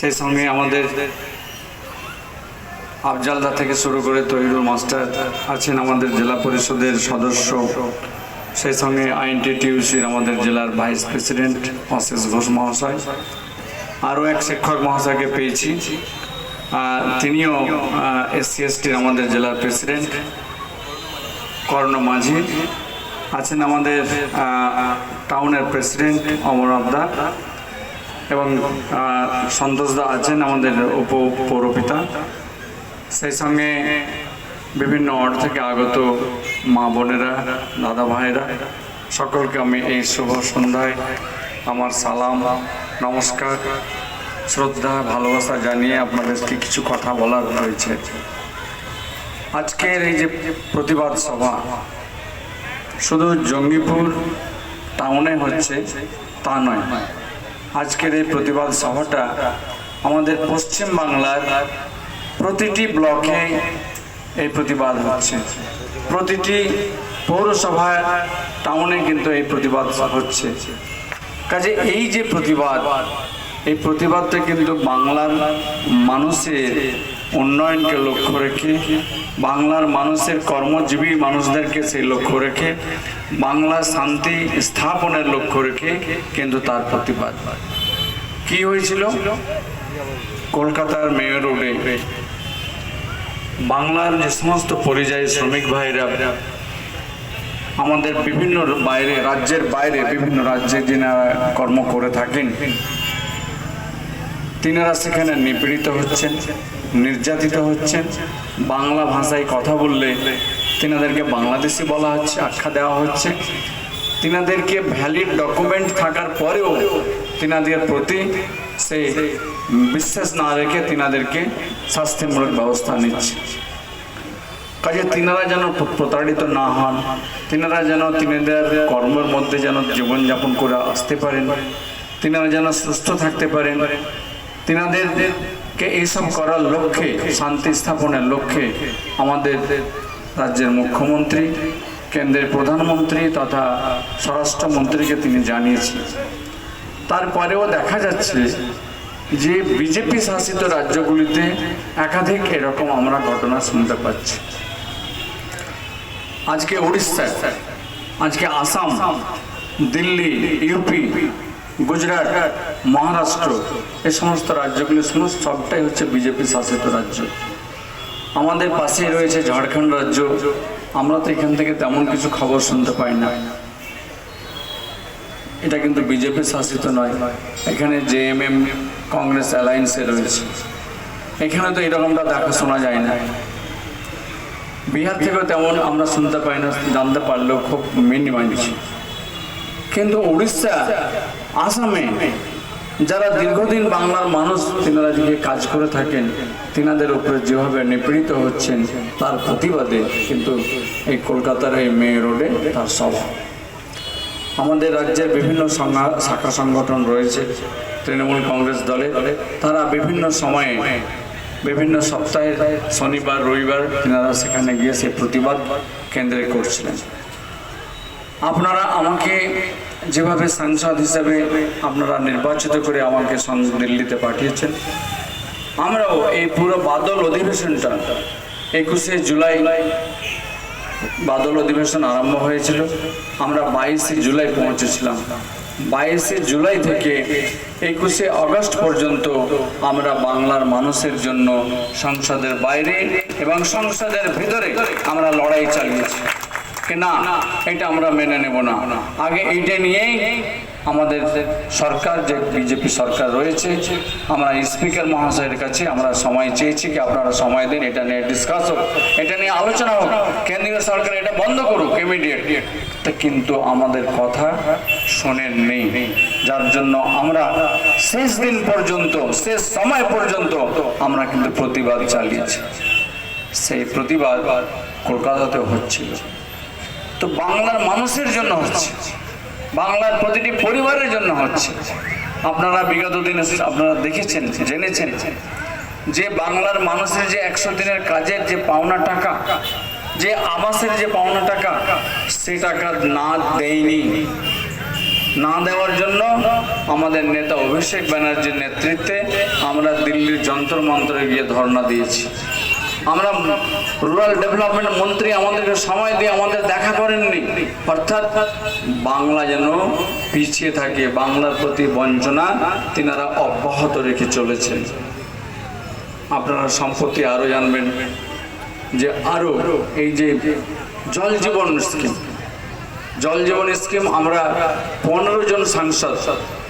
সেই সঙ্গে আমাদের আফজালদা থেকে শুরু করে তহিরুল মাস্টার আছেন আমাদের জেলা পরিষদের সদস্য। সেই সঙ্গে আইএনটিটিউসির আমাদের জেলার ভাইস প্রেসিডেন্ট অশেষ ঘোষ মহাশয়। আরও এক শিক্ষক মহাশয়কে পেয়েছি। তিনিও এসসি এসটির আমাদের জেলার প্রেসিডেন্ট, কর্ণ মাঝি। আছেন আমাদের টাউনের প্রেসিডেন্ট অমর আবদা এবং সন্তোষদা আছেন আমাদের উপ পৌরপিতা সেই সঙ্গে বিভিন্ন ওয়ার্ড থেকে আগত মা বোনেরা, দাদা ভাইরা সকলকে আমি এই শুভ সন্ধ্যায় আমার সালাম, নমস্কার, শ্রদ্ধা, ভালোবাসা জানিয়ে আপনাদেরকে কিছু কথা বলার রয়েছে। আজকের এই যে প্রতিবাদ সভা, শুধু জঙ্গিপুর টাউনে হচ্ছে তা নয় আজকের এই প্রতিবাদ সভাটা আমাদের পশ্চিম বাংলার প্রতিটি ব্লকে এই প্রতিবাদ হচ্ছে। প্রতিটি পৌরসভা টাউনে কিন্তু এই প্রতিবাদ হচ্ছে। কাজে এই যে প্রতিবাদ, এই প্রতিবাদটা কিন্তু বাংলার মানুষের উন্নয়নকে লক্ষ্য রেখে বাংলার মানুষের কর্মজীবী মানুষদেরকে সেই লক্ষ্য রেখে, বাংলা শান্তি স্থাপনের লক্ষ্য রেখে কিন্তু তার প্রতিবাদ। কি হয়েছিল? কলকাতার মেয়র রোডে বাংলার যে সমস্ত পরিযায়ী শ্রমিক ভাইরা, আমাদের বিভিন্ন বাইরে, রাজ্যের বাইরে বিভিন্ন রাজ্যে যিনারা কর্ম করে থাকেন, তিনারা সেখানে নিপীড়িত হচ্ছেন। নির্যাতিত হচ্ছেন। বাংলা ভাষায় কথা বললে তিনাদেরকে বাংলাদেশি বলা হচ্ছে, আখ্যা দেওয়া হচ্ছে। তিনাদেরকে ভ্যালিড ডকুমেন্ট থাকার পরেও তিনাদের প্রতি সেই বিশ্বাস না রেখে তিনাদেরকে শাস্তিমূলক ব্যবস্থা নিচ্ছে। কাজে তিনারা যেন প্র- প্রতারিত না হন, তিনারা যেন তিনাদের কর্মের মধ্যে যেন জীবনযাপন করে আসতে পারেন, তিনারা যেন সুস্থ থাকতে পারেন তিনাদেরকে এইসব করার লক্ষ্যে, শান্তি স্থাপনের লক্ষ্যে আমাদের রাজ্যের মুখ্যমন্ত্রী, কেন্দ্রের প্রধানমন্ত্রী তথা স্বরাষ্ট্রমন্ত্রীকে তিনি জানিয়েছেন। তারপরেও দেখা যাচ্ছে যে বিজেপি শাসিত রাজ্যগুলিতে একাধিক এরকম আমরা ঘটনা শুনতে পাচ্ছি। আজকে উড়িষ্যা, আজকে আসাম, দিল্লি, ইউপি গুজরাট, মহারাষ্ট্র এ সমস্ত রাজ্যগুলি সমস্ত সবটাই হচ্ছে বিজেপি শাসিত রাজ্য। আমাদের পাশেই রয়েছে ঝাড়খণ্ড রাজ্য। আমরা তো এখান থেকে তেমন কিছু খবর শুনতে পাই না। এটা কিন্তু বিজেপি শাসিত নয়। এখানে জেএমএম কংগ্রেস অ্যালায়েন্সে রয়েছে। এখানে তো এরকমটা দেখা শোনা যায় না। বিহার থেকেও তেমন আমরা শুনতে পাই না, জানতে পারলেও খুব মিনিমাইজ কিন্তু উড়িষ্যা আসামে যারা দীর্ঘদিন বাংলার মানুষ তিনারা দিকে কাজ করে থাকেন, তিনাদের উপরে যেভাবে নিপীড়িত হচ্ছেন, তার প্রতিবাদে কিন্তু এই কলকাতার এই মে রোডে তার সভা। আমাদের রাজ্যের বিভিন্ন শাখা সংগঠন রয়েছে, তৃণমূল কংগ্রেস দলে। তারা বিভিন্ন সময়ে, বিভিন্ন সপ্তাহে, শনিবার, রবিবার তিনারা সেখানে গিয়ে সে প্রতিবাদ কেন্দ্রে করছিলেন। আপনারা আমাকে যেভাবে সাংসদ হিসেবে আপনারা নির্বাচিত করে আমাকে দিল্লিতে পাঠিয়েছেন, আমরাও এই পুরো বাদল অধিবেশনটা একুশে জুলাই বাদল অধিবেশন আরম্ভ হয়েছিল। আমরা বাইশে জুলাই পৌঁছেছিলাম। বাইশে জুলাই থেকে একুশে আগস্ট পর্যন্ত আমরা বাংলার মানুষের জন্য সংসদের বাইরে এবং সংসদের ভিতরে আমরা লড়াই চালিয়েছি। কি না, এটা আমরা মেনে নেব না। আগে এইটা নিয়েই আমাদের সরকার, যে বিজেপি সরকার রয়েছে, আমরা স্পিকার মহাশয়ের কাছে আমরা সময় চেয়েছি কি আপনারা সময় দিন, এটা নিয়ে ডিসকাস হোক, এটা নিয়ে আলোচনা হোক, কেন্দ্রীয় সরকার এটা বন্ধ করুক ইমিডিয়েট কিন্তু আমাদের কথা শোনেন নেই। যার জন্য আমরা শেষ দিন পর্যন্ত, শেষ সময় পর্যন্ত আমরা কিন্তু প্রতিবাদ চালিয়েছি। সেই প্রতিবাদ কলকাতাতে হচ্ছিল। তো বাংলার মানুষের জন্য হচ্ছে। বাংলার প্রতিটি পরিবারের জন্য হচ্ছে। আপনারা বিগত দিনে আপনারা দেখেছেন, জেনেছেন যে বাংলার মানুষের যে একশো দিনের কাজের যে পাওনা টাকা, যে আবাসের যে পাওনা টাকা, সে টাকা না দেয়নি। না দেওয়ার জন্য আমাদের নেতা অভিষেক ব্যানার্জির নেতৃত্বে আমরা দিল্লির যন্তর মন্ত্রে গিয়ে ধর্ণা দিয়েছি। আমরা রুরাল ডেভেলপমেন্ট মন্ত্রী আমাদেরকে সময় দিয়ে আমাদের দেখা করেননি। অর্থাৎ বাংলা যেন পিছিয়ে থাকে, বাংলার প্রতি বঞ্চনা তিনারা অব্যাহত রেখে চলেছেন। আপনারা সম্পত্তি আরও জানবেন যে আরও এই যে জল জীবন স্কিম, জল জীবন স্কিম আমরা পনেরো জন সাংসদ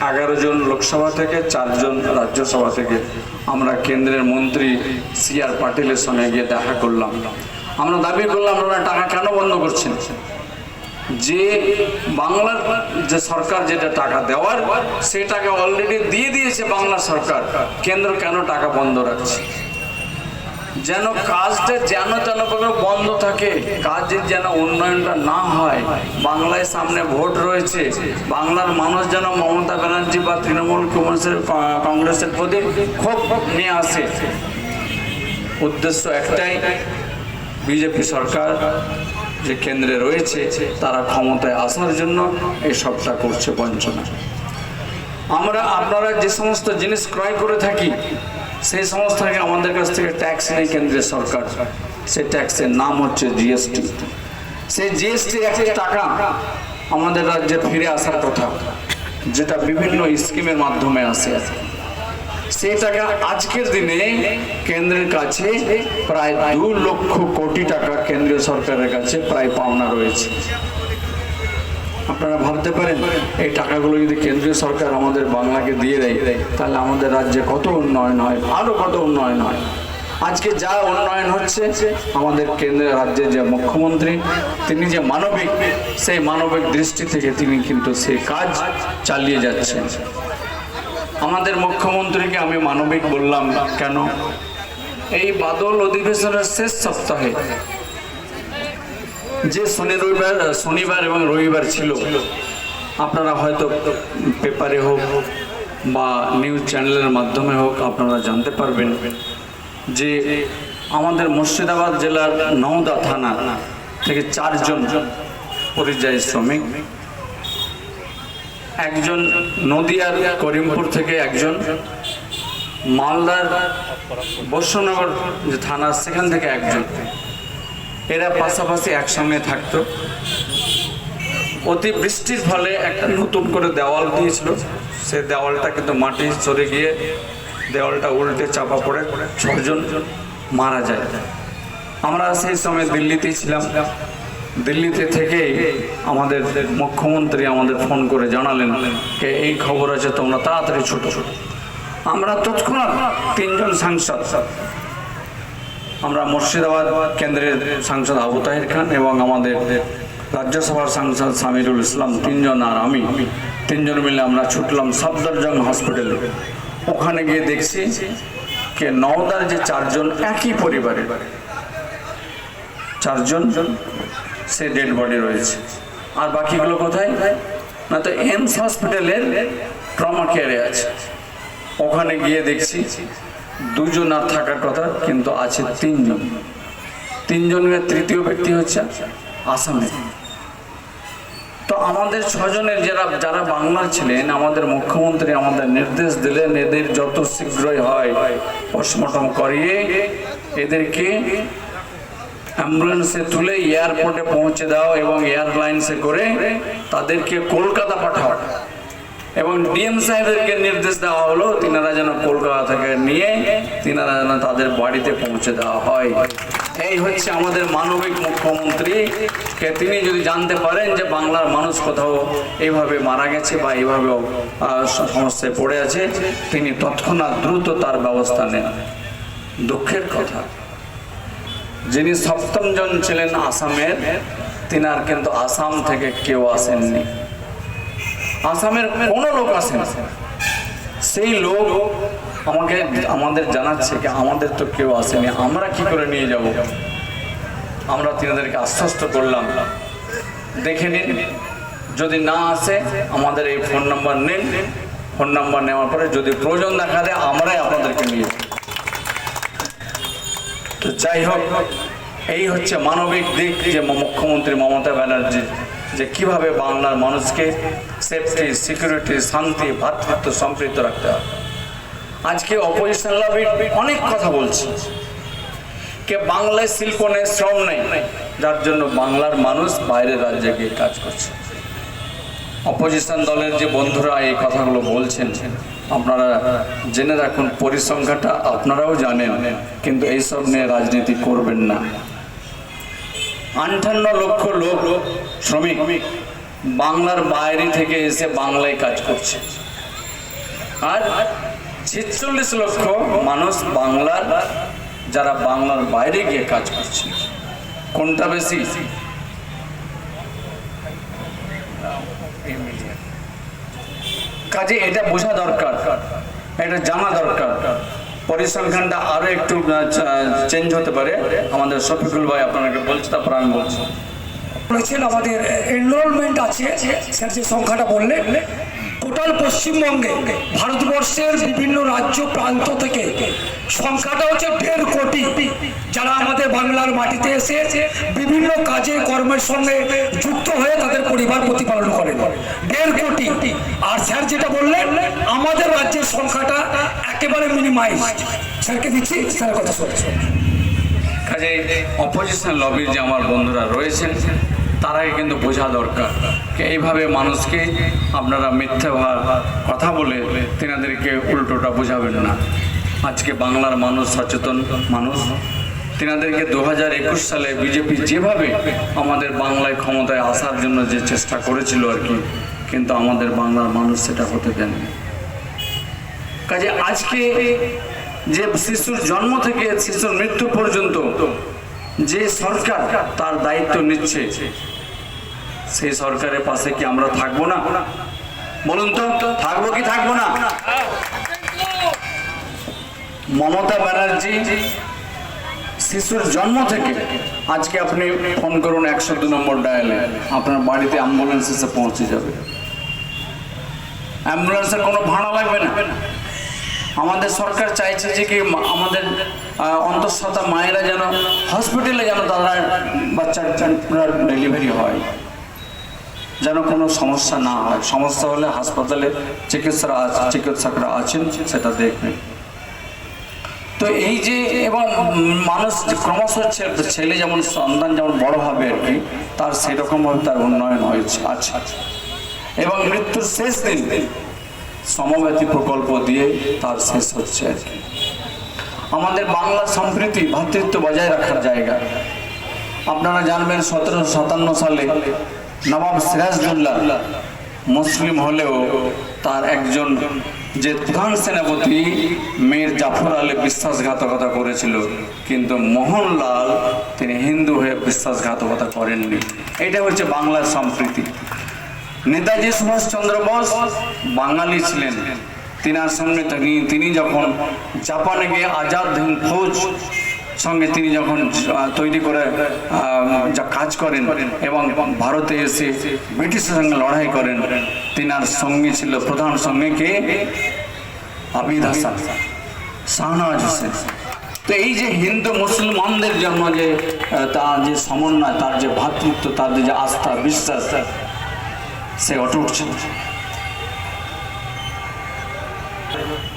এগারো জন লোকসভা থেকে চারজন রাজ্যসভা থেকে আমরা কেন্দ্রের মন্ত্রী সি আর পাটিলের সঙ্গে গিয়ে দেখা করলাম। আমরা দাবি করলাম, আপনারা টাকা কেন বন্ধ করছেন? যে বাংলার যে সরকার যেটা টাকা দেওয়ার সেই টাকা অলরেডি দিয়ে দিয়েছে বাংলা সরকার। কেন্দ্র কেন টাকা বন্ধ রাখছে? যেন কাজটা যেন তেন ভাবে বন্ধ থাকে, কাজের যেন উন্নয়নটা না হয়। বাংলায় সামনে ভোট রয়েছে। বাংলার মানুষ যেন মমতা ব্যানার্জি বা তৃণমূল কংগ্রেসের কংগ্রেসের প্রতি ক্ষোভ নিয়ে আসে। উদ্দেশ্য একটাই, বিজেপি সরকার যে কেন্দ্রে রয়েছে, তারা ক্ষমতায় আসার জন্য এই সবটা করছে বঞ্চনা। আমরা আপনারা যে সমস্ত জিনিস ক্রয় করে থাকি সেই সমস্ত থেকে আমাদের কাছ থেকে ট্যাক্স নেই কেন্দ্রীয় সরকার। সেই ট্যাক্সের নাম হচ্ছে জিএসটি সেই জিএসটির টাকা আমাদের রাজ্যে ফিরে আসার কথা, যেটা বিভিন্ন স্কিমের মাধ্যমে আসে। সেই টাকা আজকের দিনে কেন্দ্রের কাছে প্রায় দু লক্ষ কোটি টাকা কেন্দ্রীয় সরকারের কাছে প্রায় পাওনা রয়েছে। আপনারা ভাবতে পারেন, এই টাকাগুলো যদি কেন্দ্রীয় সরকার আমাদের বাংলাকে দিয়ে দেয়, তাহলে আমাদের রাজ্যে কত উন্নয়ন হয়, আরও কত উন্নয়ন হয়? আজকে যা উন্নয়ন হচ্ছে, আমাদের কেন্দ্রের রাজ্যের যে মুখ্যমন্ত্রী, তিনি যে মানবিক, সেই মানবিক দৃষ্টি থেকে তিনি কিন্তু সেই কাজ চালিয়ে যাচ্ছেন। আমাদের মুখ্যমন্ত্রীকে আমি মানবিক বললাম, কেন? এই বাদল অধিবেশনের শেষ সপ্তাহে যে শনি রবিবার শনিবার এবং রবিবার ছিল, আপনারা হয়তো পেপারে হোক বা নিউজ চ্যানেলের মাধ্যমে হোক আপনারা জানতে পারবেন যে আমাদের মুর্শিদাবাদ জেলার নওদা থানা থেকে চারজন পরিযায়ী শ্রমিক, একজন নদিয়ার করিমপুর থেকে একজন মালদার বৈশ্বনগর যে থানা, সেখান থেকে একজন। এরা পাশাপাশি একসঙ্গে থাকতো। অতি বৃষ্টির ফলে একটা নতুন করে দেওয়াল দিয়েছিল। সে দেওয়ালটা কিন্তু মাটি সরে গিয়ে দেওয়ালটা উল্টে চাপা পড়ে ছজন মারা যায়। আমরা সেই সময় দিল্লিতেই ছিলাম। দিল্লিতে থেকে আমাদের মুখ্যমন্ত্রী আমাদের ফোন করে জানালেন যে, এই খবর আছে, তোমরা তাড়াতাড়ি ছোট ছোট। আমরা তৎক্ষণাৎ তিনজন সাংসদ আমরা মুর্শিদাবাদ কেন্দ্রের সাংসদ আবু তাহির খান এবং আমাদের রাজ্যসভার সাংসদ সামিরুল ইসলাম তিনজন আর আমি। তিনজন মিলে আমরা ছুটলাম সফদরজং হসপিটালে। ওখানে গিয়ে দেখছি কে নওদার যে চারজন একই পরিবারের। চারজন, সে ডেড বডি রয়েছে। আর বাকিগুলো কোথায়? না তো এমস হসপিটালের ট্রমা কেয়ারে আছে। ওখানে গিয়ে দেখছি দুজন আর থাকার কথা, কিন্তু আছে তিনজন। তিনজনের তৃতীয় ব্যক্তি হচ্ছে আসামে। তো আমাদের ছজনের যারা যারা বাংলার ছিলেন, আমাদের মুখ্যমন্ত্রী আমাদের নির্দেশ দিলেন, এদের যত শীঘ্রই হয় পোস্টমর্টম করিয়ে এদেরকে অ্যাম্বুলেন্সে তুলে এয়ারপোর্টে পৌঁছে দাও এবং এয়ারলাইন্সে করে তাদেরকে কলকাতা পাঠাও। এবং ডিএম সাহেবদেরকে নির্দেশ দেওয়া হলো, তিনারা যেন কলকাতা থেকে নিয়ে তিনারা যেন তাদের বাড়িতে পৌঁছে দেওয়া হয়। এই হচ্ছে আমাদের মানবিক মুখ্যমন্ত্রী কে তিনি যদি জানতে পারেন যে বাংলার মানুষ কোথাও এইভাবে মারা গেছে বা এইভাবে সমস্যায় পড়ে আছে, তিনি তৎক্ষণাৎ দ্রুত তার ব্যবস্থা নেন। দুঃখের কথা, যিনি সপ্তম জন ছিলেন আসামের, তিনার কিন্তু আসাম থেকে কেউ আসেননি। আসামের কোন লোক আসেন সেই লোক আমাকে আমাদের জানাচ্ছে কি আমাদের তো কেউ আসেনি, আমরা কি করে নিয়ে যাব? আমরা তিনাদেরকে আশ্বস্ত করলাম। দেখে নিন, যদি না আসে, আমাদের এই ফোন নাম্বার নিন। ফোন নাম্বার নেওয়ার পরে যদি প্রয়োজন দেখা দেয়, আমরাই আপনাদেরকে নিয়ে। তো যাই হোক, এই হচ্ছে মানবিক দিক যে মুখ্যমন্ত্রী মমতা ব্যানার্জি, যে কীভাবে বাংলার মানুষকে সেফটি সিকিউরিটি শান্তি ভ্রাতৃত্ব সম্পৃক্ত রাখতে হবে। আজকে অপোজিশন লবি অনেক কথা বলছে। কে বাংলায় শিল্প নেই, শ্রম নেই, যার জন্য বাংলার মানুষ বাইরের রাজ্যে গিয়ে কাজ করছে। অপোজিশন দলের যে বন্ধুরা এই কথাগুলো বলছেন, আপনারা জেনে রাখুন পরিসংখ্যাটা আপনারাও জানেন, কিন্তু এইসব নিয়ে রাজনীতি করবেন না। আটান্ন লক্ষ লোক শ্রমিক। বাংলার বাইরে থেকে এসে বাংলায় কাজ করছে। আর ছেচল্লিশ লক্ষ মানুষ বাংলার, যারা বাংলার বাইরে গিয়ে কাজ করছে। কোনটা বেশি? কাজে এটা বোঝা দরকার, এটা জানা দরকার। পরিসংখ্যানটা আরও একটু চেঞ্জ হতে পারে। আমাদের শফিকুল ভাই আপনাকে বলছে, তারপর আমি বলছি। বলেছেন আমাদের এনরোলমেন্ট আছে। স্যার যে সংখ্যাটা বললেন টোটাল পশ্চিমবঙ্গে ভারতবর্ষের বিভিন্ন রাজ্য প্রান্ত থেকে সংখ্যাটা হচ্ছে দেড় কোটি। যারা আমাদের বাংলার মাটিতে এসে বিভিন্ন কাজে, কর্মের সঙ্গে যুক্ত হয়ে তাদের পরিবার প্রতিপালন করেন। দেড় কোটি। আর স্যার যেটা বললেন, আমাদের রাজ্যের সংখ্যাটা একেবারে মিনিমাইজ স্যারকে দিচ্ছি, স্যারের কথা শুনছি কাজে অপোজিশন লবির যে আমার বন্ধুরা রয়েছেন তারাই কিন্তু বোঝা দরকার। এইভাবে মানুষকে আপনারা মিথ্যে কথা বলে তেনাদেরকে উল্টোটা বোঝাবেন না। আজকে বাংলার মানুষ সচেতন মানুষ। তেনাদেরকে দু হাজার একুশ সালে বিজেপি যেভাবে আমাদের বাংলায় ক্ষমতায় আসার জন্য যে চেষ্টা করেছিল আর কি, কিন্তু আমাদের বাংলার মানুষ সেটা হতে দেননি। কাজে আজকে যে শিশুর জন্ম থেকে শিশুর মৃত্যু পর্যন্ত যে সরকার তার দায়িত্ব নিচ্ছে, সেই সরকারের পাশে কি আমরা থাকব না? বলুন তো, থাকব কি থাকব না? মমতা ব্যানার্জি শিশুর জন্ম থেকে আজকে আপনি ফোন করুন একশো দু নম্বর ডায়ালে, আপনার বাড়িতে অ্যাম্বুলেন্স এসে পৌঁছে যাবে। অ্যাম্বুলেন্সের কোনো ভাড়া লাগবে না। আমাদের সরকার চাইছে যে কি আমাদের অন্তঃসত্ত্বা মায়েরা যেন হসপিটালে যেন তারা বাচ্চার ডেলিভারি হয়, যেন কোনো সমস্যা না হয়। সমস্যা হলে হাসপাতালে চিকিৎসা চিকিৎসকরা আছেন, সেটা দেখবেন। তো এই যে, এবং মানুষ ক্রমশ ছেলে যেমন সন্তান যেমন বড় হবে আর কি, তার সেরকমভাবে তার উন্নয়ন হয়েছে আচ্ছা এবং মৃত্যুর শেষ দিন সমব্যথী প্রকল্প দিয়ে তার শেষ হচ্ছে আর কি। আমাদের বাংলা সম্প্রীতি ভ্রাতৃত্ব বজায় রাখার জায়গা। আপনারা জানবেন সতেরোশো সাতান্ন সালে নবাব সিরাজদুল্লাহ মুসলিম হলেও তার একজন যে প্রধান সেনাপতি মীর জাফর আলী বিশ্বাসঘাতকতা করেছিল, কিন্তু মোহনলাল তিনি হিন্দু হয়ে বিশ্বাসঘাতকতা করেননি। এটা হচ্ছে বাংলার সম্প্রীতি। নেতাজি সুভাষচন্দ্র বোস বাঙালি ছিলেন। তিনার সামনে তিনি তিনি যখন জাপানে গিয়ে আজাদ হিন্দ ফৌজ সঙ্গে তিনি যখন তৈরি করে যা কাজ করেন এবং ভারতে এসে ব্রিটিশের সঙ্গে লড়াই করেন, তিনার সঙ্গী ছিল প্রধান সঙ্গে কে? আবিদ হাসান। শাহনওয়াজ হোসেন। তো এই যে হিন্দু মুসলমানদের জন্য যে তার যে সমন্বয়, তার যে ভ্রাতৃত্ব তাদের যে আস্থা, বিশ্বাস সে অটুট ছিল।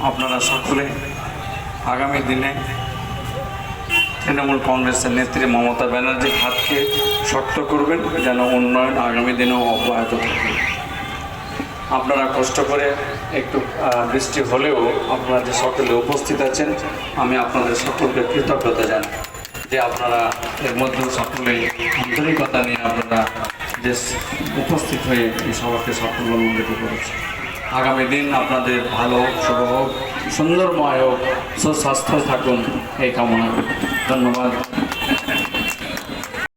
আপনারা সকলে আগামী দিনে তৃণমূল কংগ্রেসের নেত্রী মমতা ব্যানার্জির হাতকে শক্ত করবেন, যেন উন্নয়ন আগামী দিনেও অব্যাহত থাকে। আপনারা কষ্ট করে একটু বৃষ্টি হলেও আপনারা যে সকলে উপস্থিত আছেন, আমি আপনাদের সকলকে কৃতজ্ঞতা জানাই যে আপনারা এর মধ্যেও সকলে আন্তরিকতা নিয়ে আপনারা স- উপস্থিত হয়ে এই সভাকে সাফল্যমণ্ডিত করেছে। আগামী দিন আপনাদের ভালো, শুভ হোক, সুন্দরময় হোক, সুস্বাস্থ্য থাকুন, এই কামনা ধন্যবাদ।